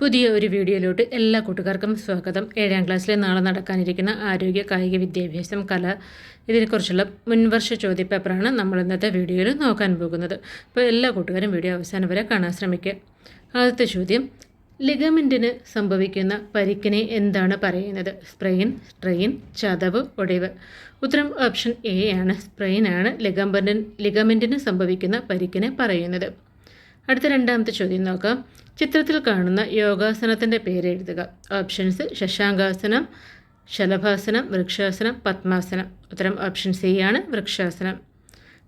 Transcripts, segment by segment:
പുതിയ ഒരു വീഡിയോയിലോട്ട് എല്ലാ കൂട്ടുകാർക്കും സ്വാഗതം. ഏഴാം ക്ലാസ്സിലെ നാളെ നടക്കാനിരിക്കുന്ന ആരോഗ്യ കായിക വിദ്യാഭ്യാസം കല ഇതിനെക്കുറിച്ചുള്ള മുൻവർഷ ചോദ്യപേപ്പറാണ് നമ്മൾ ഇന്നത്തെ വീഡിയോയിൽ നോക്കാൻ പോകുന്നത്. അപ്പോൾ എല്ലാ കൂട്ടുകാരും വീഡിയോ അവസാനം വരെ കാണാൻ ശ്രമിക്കുക. ആദ്യത്തെ ചോദ്യം ലിഗമെന്റിന് സംഭവിക്കുന്ന പരിക്കിനെ എന്താണ് പറയുന്നത്? സ്പ്രെയിൻ സ്ട്രെയിൻ ചതവ് ഒടിവ്. ഉത്തരം ഓപ്ഷൻ എ ആണ്. സ്പ്രെയിൻ ആണ് ലിഗമെന്റിന് ലിഗമെന്റിന് സംഭവിക്കുന്ന പരിക്കിനെ പറയുന്നത്. അടുത്ത രണ്ടാമത്തെ ചോദ്യം നോക്കാം. ചിത്രത്തിൽ കാണുന്ന യോഗാസനത്തിന്റെ പേര് എഴുതുക. ഓപ്ഷൻസ് ശശാങ്കാസനം ശലഭാസനം വൃക്ഷാസനം പത്മാസനം. ഉത്തരം ഓപ്ഷൻ സി ആണ് വൃക്ഷാസനം.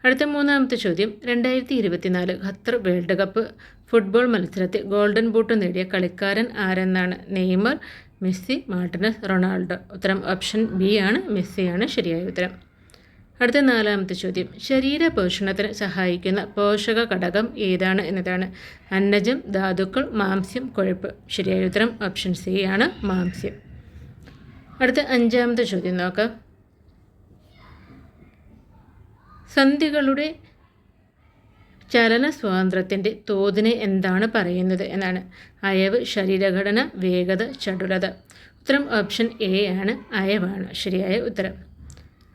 അടുത്ത മൂന്നാമത്തെ ചോദ്യം. രണ്ടായിരത്തി ഇരുപത്തിനാല് ഖത്തർ വേൾഡ് കപ്പ് ഫുട്ബോൾ മത്സരത്തിൽ ഗോൾഡൻ ബൂട്ട് നേടിയ കളിക്കാരൻ ആരെന്നാണ്? Neymar Messi Martinez Ronaldo. ഉത്തരം ഓപ്ഷൻ ബി ആണ്. മെസ്സിയാണ് ശരിയായ ഉത്തരം. അടുത്ത നാലാമത്തെ ചോദ്യം. ശരീര പോഷണത്തിന് സഹായിക്കുന്ന പോഷക ഘടകം ഏതാണ് എന്നതാണ്. അന്നജം ധാതുക്കൾ മാംസ്യം കൊഴുപ്പ്. ശരിയായ ഉത്തരം ഓപ്ഷൻ സി ആണ് മാംസ്യം. അടുത്ത അഞ്ചാമത്തെ ചോദ്യം നോക്കാം. സന്ധികളുടെ ചലന സ്വാതന്ത്ര്യത്തിന്റെ തോതിനെ എന്താണ് പറയുന്നത് എന്നാണ്. അയവ് ശരീരഘടന വേഗത ചടുലത. ഉത്തരം ഓപ്ഷൻ എ ആണ് അയവാണ്. ശരിയായ ഉത്തരം.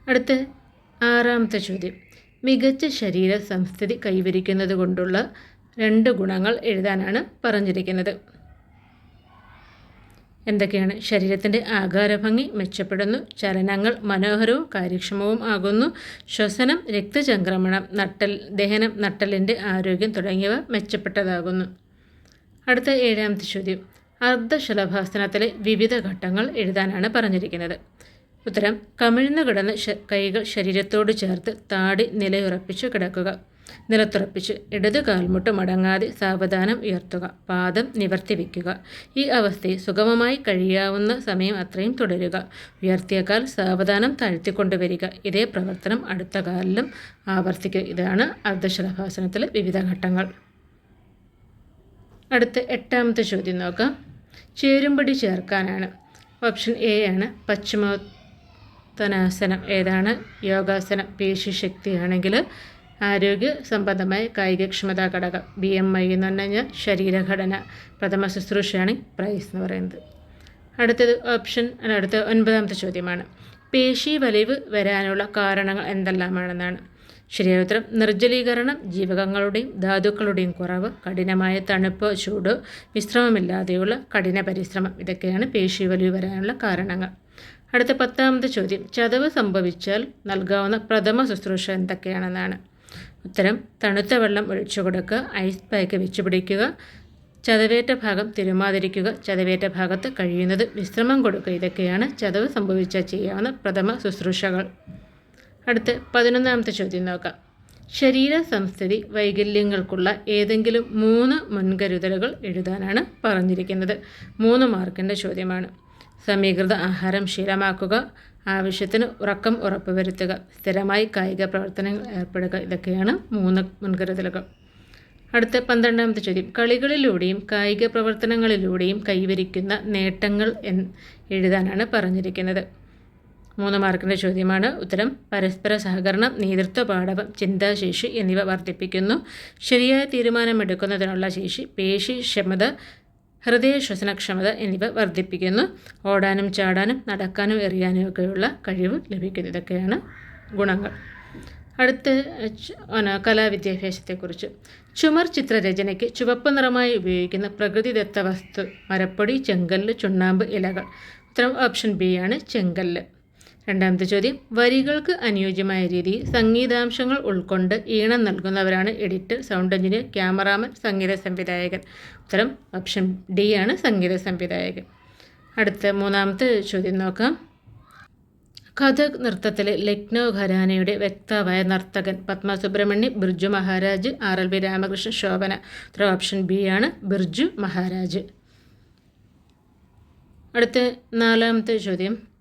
അടുത്ത് ആറാമത്തെ ചോദ്യം. മികച്ച ശരീര സംസ്ഥിതി കൈവരിക്കുന്നത് കൊണ്ടുള്ള രണ്ട് ഗുണങ്ങൾ എഴുതാനാണ് പറഞ്ഞിരിക്കുന്നത്. എന്തൊക്കെയാണ്? ശരീരത്തിന്റെ ആകാരഭംഗി മെച്ചപ്പെടുന്നു ചലനങ്ങൾ മനോഹരവും കാര്യക്ഷമവും ആകുന്നു ശ്വസനം രക്തചംക്രമണം നട്ടൽ ദഹനം നട്ടലിന്റെ ആരോഗ്യം തുടങ്ങിയവ മെച്ചപ്പെട്ടതാകുന്നു. അടുത്ത ഏഴാമത്തെ ചോദ്യം. അർദ്ധശലഭാസനത്തിലെ വിവിധ ഘട്ടങ്ങൾ എഴുതാനാണ് പറഞ്ഞിരിക്കുന്നത്. ഉത്തരം കമിഴ്ന്നു കിടന്ന് കൈകൾ ശരീരത്തോട് ചേർത്ത് താടി നിലയുറപ്പിച്ച് കിടക്കുക. നിലത്തുറപ്പിച്ച് ഇടത് കാൽമുട്ട് മടങ്ങാതെ സാവധാനം ഉയർത്തുക. പാദം നിവർത്തി വയ്ക്കുക. ഈ അവസ്ഥയിൽ സുഗമമായി കഴിയാവുന്ന സമയം അത്രയും തുടരുക. ഉയർത്തിയ കാൽ സാവധാനം താഴ്ത്തിക്കൊണ്ടുവരിക. ഇതേ പ്രവർത്തനം അടുത്ത കാലിലും ആവർത്തിക്കുക. ഇതാണ് അർദ്ധശലഭാസനത്തിലെ വിവിധ ഘട്ടങ്ങൾ. അടുത്ത എട്ടാമത്തെ ചോദ്യം നോക്കാം. ചേരുംപടി ചേർക്കാനാണ്. ഓപ്ഷൻ എ ആണ് പശ്ചിമോത്തനാസനം ഏതാണ്? യോഗാസനം പേശിശക്തിയാണെങ്കിൽ ആരോഗ്യ സംബന്ധമായ കായികക്ഷമതാ ഘടകം ബി എം ഐ എന്ന് പറഞ്ഞു കഴിഞ്ഞാൽ ശരീരഘടന പ്രഥമ ശുശ്രൂഷയാണ് പ്രൈസ് എന്ന് പറയുന്നത്. അടുത്തത് ഓപ്ഷൻ അടുത്ത ഒൻപതാമത്തെ ചോദ്യമാണ്. പേശി വലിവ് വരാനുള്ള കാരണങ്ങൾ എന്തെല്ലാമാണെന്നാണ്. ശരിയായ ഉത്തരം നിർജലീകരണം ജീവകങ്ങളുടെയും ധാതുക്കളുടെയും കുറവ് കഠിനമായ തണുപ്പ് ചൂട് വിശ്രമമില്ലാതെയുള്ള കഠിന പരിശ്രമം ഇതൊക്കെയാണ് പേശി വലിവ് വരാനുള്ള കാരണങ്ങൾ. അടുത്ത പത്താമത്തെ ചോദ്യം ചതവ് സംഭവിച്ചാൽ നൽകാവുന്ന പ്രഥമ ശുശ്രൂഷ എന്തൊക്കെയാണെന്നാണ്. ഉത്തരം തണുത്ത വെള്ളം ഒഴിച്ചു കൊടുക്കുക ഐസ് പാക്ക് വെച്ച് പിടിക്കുക ചതവേറ്റ ഭാഗം തിരുമാതിരിക്കുക ചതവേറ്റ ഭാഗത്ത് കഴിയുന്നത് വിശ്രമം കൊടുക്കുക ഇതൊക്കെയാണ് ചതവ് സംഭവിച്ചാൽ ചെയ്യാവുന്ന പ്രഥമ ശുശ്രൂഷകൾ. അടുത്ത് പതിനൊന്നാമത്തെ ചോദ്യം നോക്കാം. ശരീര സംസ്ഥിതി വൈകല്യങ്ങൾക്കുള്ള ഏതെങ്കിലും മൂന്ന് മുൻകരുതലുകൾ എഴുതാനാണ് പറഞ്ഞിരിക്കുന്നത്. മൂന്ന് മാർക്കിന്റെ ചോദ്യമാണ്. സമീകൃത ആഹാരം ശീലമാക്കുക ആവശ്യത്തിന് ഉറക്കം ഉറപ്പുവരുത്തുക സ്ഥിരമായി കായിക പ്രവർത്തനങ്ങൾ ഏർപ്പെടുക ഇതൊക്കെയാണ് മൂന്ന് മുൻകരുതലുകൾ. അടുത്ത പന്ത്രണ്ടാമത്തെ ചോദ്യം. കളികളിലൂടെയും കായിക പ്രവർത്തനങ്ങളിലൂടെയും കൈവരിക്കുന്ന നേട്ടങ്ങൾ എഴുതാനാണ് പറഞ്ഞിരിക്കുന്നത്. മൂന്ന് മാർക്കിന്റെ ചോദ്യമാണ്. ഉത്തരം പരസ്പര സഹകരണം നേതൃത്വ പാഠവം ചിന്താശേഷി എന്നിവ വർദ്ധിപ്പിക്കുന്നു. ശരിയായ തീരുമാനമെടുക്കുന്നതിനുള്ള ശേഷി പേശി ക്ഷമത ഹൃദയ ശ്വസനക്ഷമത എന്നിവ വർദ്ധിപ്പിക്കുന്നു. ഓടാനും ചാടാനും നടക്കാനും എറിയാനും ഒക്കെയുള്ള കഴിവ് ലഭിക്കുന്നു. ഇതൊക്കെയാണ് ഗുണങ്ങൾ. അടുത്ത് കലാവിദ്യാഭ്യാസത്തെക്കുറിച്ച് ചുമർ ചിത്രരചനയ്ക്ക് ചുവപ്പ് നിറമായി ഉപയോഗിക്കുന്ന പ്രകൃതിദത്ത വസ്തു മരപ്പൊടി ചെങ്കല്ല് ചുണ്ണാമ്പ് ഇലകൾ. ഉത്തരം ഓപ്ഷൻ ബി ആണ് ചെങ്കല്ല്. രണ്ടാമത്തെ ചോദ്യം വരികൾക്ക് അനുയോജ്യമായ രീതിയിൽ സംഗീതാംശങ്ങൾ ഉൾക്കൊണ്ട് ഈണം നൽകുന്നവരാണ് എഡിറ്റർ സൗണ്ട് എഞ്ചിനീയർ ക്യാമറാമൻ സംഗീത സംവിധായകൻ. ഉത്തരം ഓപ്ഷൻ ഡി ആണ് സംഗീത സംവിധായകൻ. അടുത്ത മൂന്നാമത്തെ ചോദ്യം നോക്കാം. കഥക് നൃത്തത്തിലെ ലക്നൗ ഘരാനയുടെ വ്യക്താവായ നർത്തകൻ Padma Subrahmanya Birju Maharaj R L V Ramakrishnan Shobana. ഉത്തരം ഓപ്ഷൻ ബി ആണ് ബിർജു മഹാരാജ്. അടുത്ത നാലാമത്തെ ചോദ്യം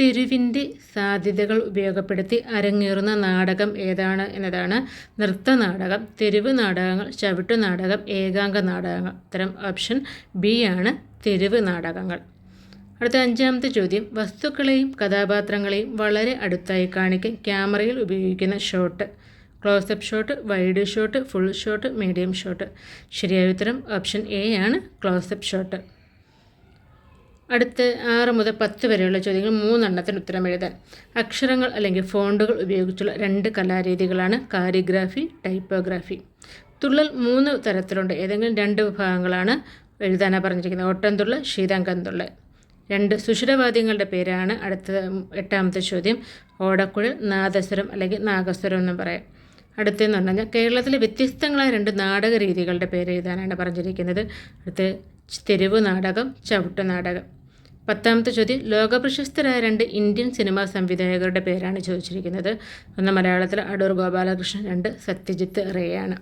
തെരുവിന്റെ സാധ്യതകൾ ഉപയോഗപ്പെടുത്തി അരങ്ങേറുന്ന നാടകം ഏതാണ് എന്നതാണ്. നൃത്തനാടകം തെരുവ് നാടകങ്ങൾ ചവിട്ടു നാടകം ഏകാംഗ നാടകങ്ങൾ. ഉത്തരം ഓപ്ഷൻ ബി ആണ് തെരുവ് നാടകങ്ങൾ. അടുത്ത അഞ്ചാമത്തെ ചോദ്യം. വസ്തുക്കളെയും കഥാപാത്രങ്ങളെയും വളരെ അടുത്തായി കാണിക്കാൻ ക്യാമറയിൽ ഉപയോഗിക്കുന്ന shot. Close up shot wide shot full shot medium shot. ശരിയായ ഉത്തരം ഓപ്ഷൻ എ ആണ് ക്ലോസപ്പ് ഷോട്ട്. അടുത്ത് ആറ് മുതൽ പത്ത് വരെയുള്ള ചോദ്യങ്ങൾ മൂന്നെണ്ണത്തിന് ഉത്തരം എഴുതാൻ. അക്ഷരങ്ങൾ അല്ലെങ്കിൽ ഫോണ്ടുകൾ ഉപയോഗിച്ചുള്ള രണ്ട് കലാരീതികളാണ് കാരിഗ്രാഫി ടൈപ്പോഗ്രാഫി. തുള്ളൽ മൂന്ന് തരത്തിലുണ്ട്. ഏതെങ്കിലും രണ്ട് വിഭാഗങ്ങളാണ് എഴുതാനാണ് പറഞ്ഞിരിക്കുന്നത്. ഓട്ടംതുള്ളൽ ശീതാങ്കംതുള്ളൽ രണ്ട് സുഷിരവാദ്യങ്ങളുടെ പേരാണ് അടുത്ത എട്ടാമത്തെ ചോദ്യം. ഓടക്കുഴൽ നാദസ്വരം അല്ലെങ്കിൽ നാഗസ്വരം എന്നും പറയാം. അടുത്തെന്ന് പറഞ്ഞു കഴിഞ്ഞാൽ കേരളത്തിലെ വ്യത്യസ്തങ്ങളായ രണ്ട് നാടക രീതികളുടെ പേര് എഴുതാനാണ് പറഞ്ഞിരിക്കുന്നത്. അടുത്ത് തെരുവ് നാടകം ചവിട്ടു നാടകം. പത്താമത്തെ ചോദ്യം ലോകപ്രശസ്തരായ രണ്ട് ഇന്ത്യൻ സിനിമാ സംവിധായകരുടെ പേരാണ് ചോദിച്ചിരിക്കുന്നത്. ഒന്ന് മലയാളത്തിൽ അടൂർ ഗോപാലകൃഷ്ണൻ രണ്ട് സത്യജിത്ത് റേയാണ്.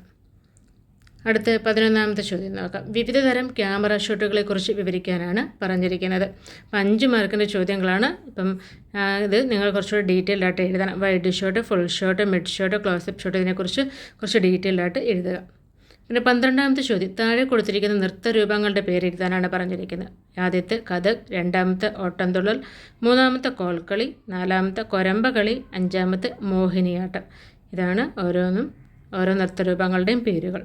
അടുത്ത പതിനൊന്നാമത്തെ ചോദ്യം നോക്കാം. വിവിധ തരം ക്യാമറ ഷോട്ടുകളെക്കുറിച്ച് വിവരിക്കാനാണ് പറഞ്ഞിരിക്കുന്നത്. അപ്പം അഞ്ച് മാർക്കിന്റെ ചോദ്യങ്ങളാണ്. ഇപ്പം ഇത് നിങ്ങൾ കുറച്ചുകൂടി ഡീറ്റെയിൽഡ് ആയിട്ട് എഴുതണം. Wide shot full shot mid shot close up shot ഇതിനെക്കുറിച്ച് കുറച്ച് ഡീറ്റെയിൽഡ് ആയിട്ട് എഴുതുക. പിന്നെ പന്ത്രണ്ടാമത്തെ ചോദ്യം. താഴെ കൊടുത്തിരിക്കുന്ന നൃത്ത രൂപങ്ങളുടെ പേര് എഴുതാനാണ് പറഞ്ഞിരിക്കുന്നത്. ആദ്യത്തെ കഥക് രണ്ടാമത്തെ ഓട്ടംതുള്ളൽ മൂന്നാമത്തെ കോൽക്കളി നാലാമത്തെ കൊരമ്പകളി അഞ്ചാമത്തെ മോഹിനിയാട്ടം. ഇതാണ് ഓരോന്നും ഓരോ നൃത്ത രൂപങ്ങളുടെയും പേരുകൾ.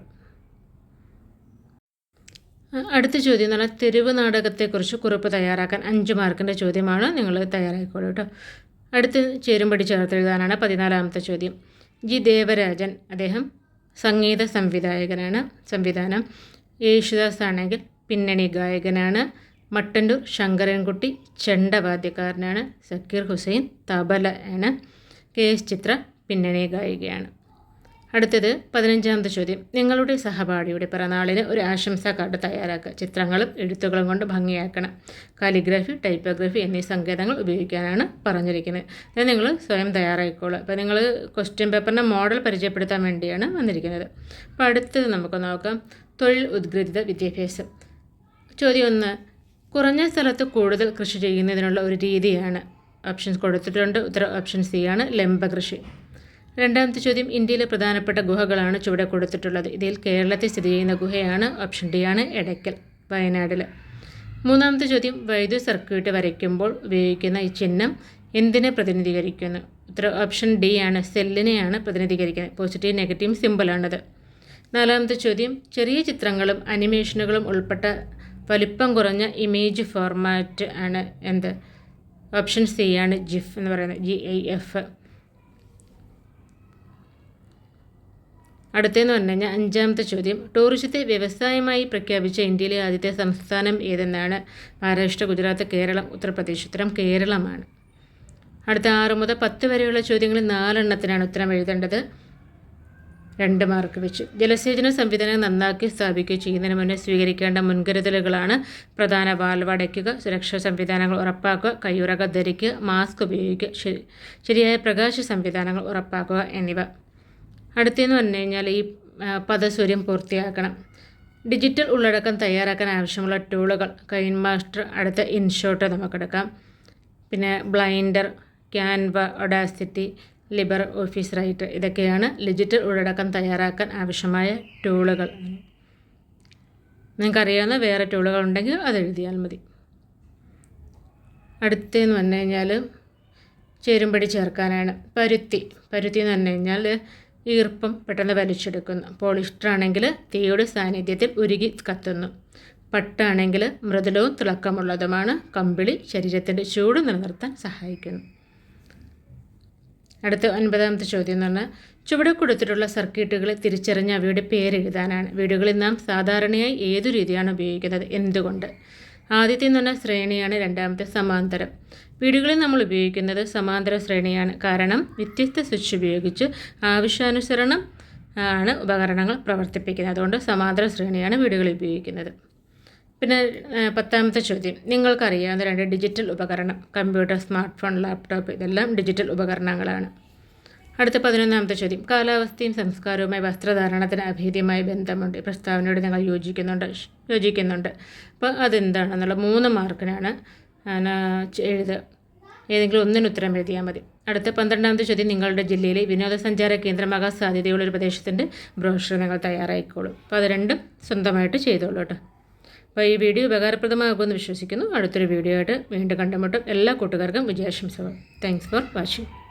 അടുത്ത ചോദ്യം എന്ന് പറഞ്ഞാൽ തെരുവ് നാടകത്തെക്കുറിച്ച് കുറിപ്പ് തയ്യാറാക്കാൻ അഞ്ച് മാർക്കിന്റെ ചോദ്യമാണ് നിങ്ങൾ തയ്യാറായിക്കോളൂ കേട്ടോ. അടുത്ത് ചേരുംപടി ചേർത്തെഴുതാനാണ് പതിനാലാമത്തെ ചോദ്യം. ജി. ദേവരാജൻ അദ്ദേഹം സംഗീത സംവിധായകനാണ്. സംവിധാനം യേശുദാസ് ആണെങ്കിൽ പിന്നണി ഗായകനാണ്. മട്ടന്നൂർ ശങ്കരൻകുട്ടി ചെണ്ടവാദ്യക്കാരനാണ്. സക്കീർ ഹുസൈൻ തബല ആണ്. കെ എസ് ചിത്ര പിന്നണി ഗായികയാണ്. അടുത്തത് പതിനഞ്ചാമത്തെ ചോദ്യം. നിങ്ങളുടെ സഹപാഠിയുടെ പിറന്നാളിന് ഒരു ആശംസാ കാർഡ് തയ്യാറാക്കുക. ചിത്രങ്ങളും എഴുത്തുകളും കൊണ്ട് ഭംഗിയാക്കണം. കാലിഗ്രാഫി ടൈപ്പോഗ്രഫി എന്നീ സങ്കേതങ്ങൾ ഉപയോഗിക്കാനാണ് പറഞ്ഞിരിക്കുന്നത്. അത് നിങ്ങൾ സ്വയം തയ്യാറായിക്കോളൂ അപ്പോൾ നിങ്ങൾ ക്വസ്റ്റ്യൻ പേപ്പറിന്റെ മോഡൽ പരിചയപ്പെടുത്താൻ വേണ്ടിയാണ് വന്നിരിക്കുന്നത്. അപ്പോൾ അടുത്തത് നമുക്ക് നോക്കാം. തൊഴിൽ ഉദ്ഗ്രഥിത വിദ്യാഭ്യാസം. ചോദ്യം ഒന്ന്. കുറഞ്ഞ സ്ഥലത്ത് കൂടുതൽ കൃഷി ചെയ്യുന്നതിനുള്ള ഒരു രീതിയാണ്. ഓപ്ഷൻസ് കൊടുത്തിട്ടുണ്ട്. ഉത്തരം ഓപ്ഷൻ സി ആണ്. ലംബകൃഷി. രണ്ടാമത്തെ ചോദ്യം ഇന്ത്യയിലെ പ്രധാനപ്പെട്ട ഗുഹകളാണ് ചുവടെ കൊടുത്തിട്ടുള്ളത്. ഇതിൽ കേരളത്തിൽ സ്ഥിതി ചെയ്യുന്ന ഗുഹയാണ് ഓപ്ഷൻ ഡി ആണ് എടയ്ക്കൽ വയനാടിൽ മൂന്നാമത്തെ ചോദ്യം വൈദ്യുത സർക്യൂട്ട് വരയ്ക്കുമ്പോൾ ഉപയോഗിക്കുന്ന ഈ ചിഹ്നം എന്തിനെ പ്രതിനിധീകരിക്കുന്നു? ഉത്തരം ഓപ്ഷൻ ഡി ആണ് സെല്ലിനെയാണ് പ്രതിനിധീകരിക്കുന്നത്. പോസിറ്റീവ് നെഗറ്റീവ് സിമ്പിളാണത് നാലാമത്തെ ചോദ്യം ചെറിയ ചിത്രങ്ങളും അനിമേഷനുകളും ഉൾപ്പെട്ട വലിപ്പം കുറഞ്ഞ ഇമേജ് ഫോർമാറ്റ് ആണ് എന്ത്? ഓപ്ഷൻ സി ആണ് ജിഫ് എന്ന് പറയുന്നത് ജി ഐ എഫ്. അടുത്തതെന്ന് പറഞ്ഞു കഴിഞ്ഞാൽ അഞ്ചാമത്തെ ചോദ്യം. ടൂറിസത്തെ വ്യവസായമായി പ്രഖ്യാപിച്ച ഇന്ത്യയിലെ ആദ്യത്തെ സംസ്ഥാനം ഏതെന്നാണ്? മഹാരാഷ്ട്ര ഗുജറാത്ത് കേരളം ഉത്തർപ്രദേശ്. ഉത്തരം കേരളമാണ്. അടുത്ത ആറ് മുതൽ പത്ത് വരെയുള്ള ചോദ്യങ്ങളിൽ നാലെണ്ണത്തിനാണ് ഉത്തരം എഴുതേണ്ടത്. രണ്ട് മാർക്ക് വെച്ച്. ജലസേചന സംവിധാനം നന്നാക്കി സ്ഥാപിക്കുകയും ചെയ്യുന്നതിന് മുന്നേ സ്വീകരിക്കേണ്ട മുൻകരുതലുകളാണ് പ്രധാന വാൽവ് അടയ്ക്കുക സുരക്ഷാ സംവിധാനങ്ങൾ ഉറപ്പാക്കുക കയ്യുറക ധരിക്കുക മാസ്ക് ഉപയോഗിക്കുക ശരിയായ പ്രകാശ സംവിധാനങ്ങൾ ഉറപ്പാക്കുക എന്നിവ. അടുത്തെന്ന് പറഞ്ഞു കഴിഞ്ഞാൽ ഈ പദസൂര്യം പൂർത്തിയാക്കണം. ഡിജിറ്റൽ ഉള്ളടക്കം തയ്യാറാക്കാൻ ആവശ്യമുള്ള ടൂളുകൾ കൈൻ മാസ്റ്റർ അടുത്ത ഇൻഷോട്ട് നമുക്കെടുക്കാം പിന്നെ Blender Canva Audacity LibreOffice Writer ഇതൊക്കെയാണ് ഡിജിറ്റൽ ഉള്ളടക്കം തയ്യാറാക്കാൻ ആവശ്യമായ ടൂളുകൾ. നിങ്ങൾക്കറിയാവുന്ന വേറെ ടൂളുകൾ ഉണ്ടെങ്കിൽ അത് എഴുതിയാൽ മതി. അടുത്തെന്ന് പറഞ്ഞു കഴിഞ്ഞാൽ ചേരുംപടി ചേർക്കാനാണ്. പരുത്തി. പരുത്തി എന്ന് പറഞ്ഞു കഴിഞ്ഞാൽ ഈർപ്പം പെട്ടെന്ന് വലിച്ചെടുക്കുന്നു. പോളിസ്റ്റർ ആണെങ്കിൽ തീയുടെ സാന്നിധ്യത്തിൽ ഉരുകി കത്തുന്നു. പട്ടാണെങ്കിൽ മൃദുലവും തിളക്കമുള്ളതുമാണ്. കമ്പിളി ശരീരത്തിന്റെ ചൂട് നിലനിർത്താൻ സഹായിക്കുന്നു. അടുത്ത ഒൻപതാമത്തെ ചോദ്യം എന്ന് പറഞ്ഞാൽ ചുവടെ കൊടുത്തിട്ടുള്ള സർക്യൂട്ടുകളെ തിരിച്ചറിഞ്ഞ് അവയുടെ പേരെഴുതാനാണ്. വീടുകളിൽ നാം സാധാരണയായി ഏതു രീതിയാണ് ഉപയോഗിക്കുന്നത്? എന്തുകൊണ്ട്? ആദ്യത്തെ എന്ന് പറഞ്ഞാൽ ശ്രേണിയാണ് രണ്ടാമത്തെ സമാന്തരം. വീടുകളിൽ നമ്മൾ ഉപയോഗിക്കുന്നത് സമാന്തര ശ്രേണിയാണ്. കാരണം വ്യത്യസ്ത സ്വിച്ച് ഉപയോഗിച്ച് ആവശ്യാനുസരണം ആണ് ഉപകരണങ്ങൾ പ്രവർത്തിപ്പിക്കുന്നത്. അതുകൊണ്ട് സമാന്തര ശ്രേണിയാണ് വീടുകളിൽ ഉപയോഗിക്കുന്നത്. പിന്നെ പത്താമത്തെ ചോദ്യം. നിങ്ങൾക്കറിയാവുന്ന രണ്ട് ഡിജിറ്റൽ ഉപകരണം. കമ്പ്യൂട്ടർ സ്മാർട്ട് ഫോൺ ലാപ്ടോപ്പ് ഇതെല്ലാം ഡിജിറ്റൽ ഉപകരണങ്ങളാണ്. അടുത്ത പതിനൊന്നാമത്തെ ചോദ്യം. കാലാവസ്ഥയും സംസ്കാരവുമായി വസ്ത്രധാരണത്തിന് അഭേദ്യമായ ബന്ധമുണ്ട്. പ്രസ്താവനയോട് നിങ്ങൾ യോജിക്കുന്നുണ്ട്. യോജിക്കുന്നുണ്ട്. അപ്പോൾ അതെന്താണെന്നുള്ള മൂന്ന് മാർക്കിനാണ് എഴുതുക ഏതെങ്കിലും ഒന്നിന് ഉത്തരം എഴുതിയാൽ മതി. അടുത്ത പന്ത്രണ്ടാമത്തെ ചോദ്യം. നിങ്ങളുടെ ജില്ലയിലെ വിനോദസഞ്ചാര കേന്ദ്രമാകാൻ സാധ്യതയുള്ള ഒരു പ്രദേശത്തിന്റെ ബ്രോഷർ നിങ്ങൾ തയ്യാറായിക്കോളും. അപ്പോൾ അത് രണ്ടും സ്വന്തമായിട്ട് ചെയ്തോളൂ കേട്ടോ. അപ്പോൾ ഈ വീഡിയോ ഉപകാരപ്രദമാകുമെന്ന് വിശ്വസിക്കുന്നു. അടുത്തൊരു വീഡിയോ ആയിട്ട് വീണ്ടും കണ്ടുമുട്ടും. എല്ലാ കൂട്ടുകാർക്കും വിജയാശംസകൾ. Thanks for watching